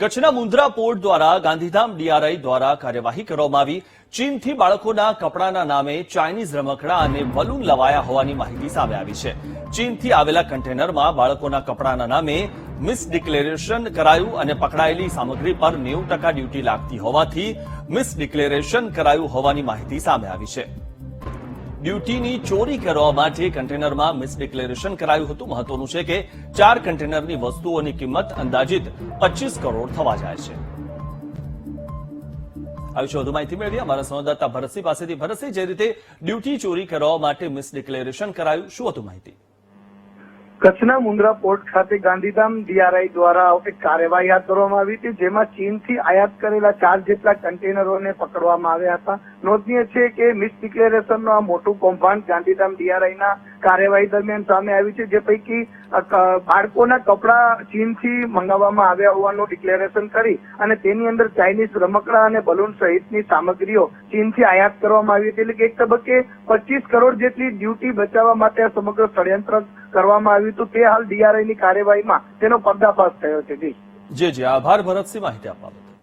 કચ્છના મુન્દ્રા પોર્ટ દ્વારા ગાંધીધામ ડીઆરઆઈ દ્વારા કાર્યવાહી કરવામાં આવી. ચીનથી બાળકોના કપડાના નામે ચાઇનીઝ રમકડા અને બલૂન લવાયા હોવાની માહિતી સામે આવી છે. ચીનથી આવેલા કન્ટેનરમાં બાળકોના કપડાના નામે મિસ ડિક્લેરેશન કરાયું અને પકડાયેલી સામગ્રી પર નેવું ટકા ડ્યુટી લાગતી હોવાથી મિસ ડિક્લેરેશન કરાયું હોવાની માહિતી સામે આવી છે. ડ્યુટીની ચોરી કરવા માટે કન્ટેનરમાં મિસડિક્લેરેશન કરાયું હતું. મહત્વનું છે કે ચાર કન્ટેનરની વસ્તુઓની કિંમત અંદાજિત પચીસ કરોડ થવા જાય છે. આવી વધુ માહિતી મેળવી અમારા સંવાદદાતા ભરતસિંહ પાસેથી. ભરતસિંહ, જે રીતે ડ્યુટી ચોરી કરવા માટે મિસ ડિક્લેરેશન કરાયું, શું હતું માહિતી? કચ્છના મુન્દ્રા પોર્ટ ખાતે ગાંધીધામ ડીઆરઆઈ દ્વારા એક કાર્યવાહી હાથ ધરવામાં આવી હતી, જેમાં ચીનથી આયાત કરેલા ચાર જેટલા કન્ટેનરોને પકડવામાં આવ્યા હતા. નોંધનીય છે કે મિસ ડિક્લેરેશનનું આ મોટું કૌભાંડ ગાંધીધામ ડીઆરઆઈના કાર્યવાહી દરમિયાન સામે આવી છે, જે પૈકી બાળકોના કપડા ચીનથી મંગાવવામાં આવ્યા હોવાનું ડિક્લેરેશન કરી અને તેની અંદર ચાઇનીઝ રમકડા અને બલૂન સહિતની સામગ્રીઓ ચીનથી આયાત કરવામાં આવી હતી. એટલે કે એક તબક્કે પચીસ કરોડ જેટલી ડ્યુટી બચાવવા માટે આ સમગ્ર ષડયંત્ર કરવામાં આવ્યું હતું તે હાલ ડીઆરઆઈ ની કાર્યવાહીમાં તેનો પર્દાફાશ થયો છે. જી. જે આભાર. ભરતસિંહ માહિતી આપવા